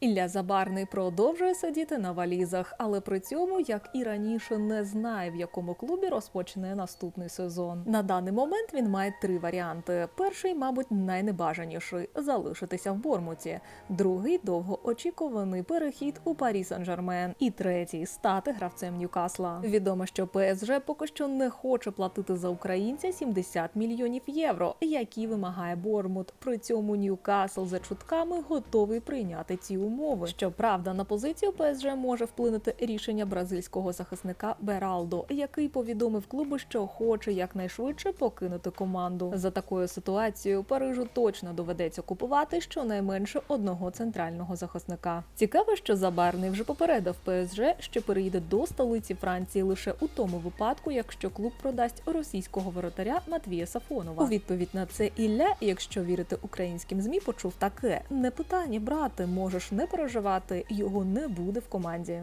Ілля Забарний продовжує сидіти на валізах, але при цьому, як і раніше, не знає, в якому клубі розпочне наступний сезон. На даний момент він має три варіанти: перший, мабуть, найнебажаніший залишитися в Бормуті, другий довгоочікуваний перехід у Парі Сен-Жермен, і третій стати гравцем Ньюкасла. Відомо, що ПСЖ поки що не хоче платити за українця 70 мільйонів євро, які вимагає Бормут. При цьому Ньюкасл за чутками готовий прийняти ці умови. Щоправда, на позицію ПСЖ може вплинути рішення бразильського захисника Бералдо, який повідомив клубу, що хоче якнайшвидше покинути команду. За такою ситуацією Парижу точно доведеться купувати щонайменше одного центрального захисника. Цікаво, що Забарний вже попередив ПСЖ, що переїде до столиці Франції лише у тому випадку, якщо клуб продасть російського воротаря Матвія Сафонова. У відповідь на це Ілля, якщо вірити українським змі, почув таке: не питання брати, можеш не переживати, його не буде в команді.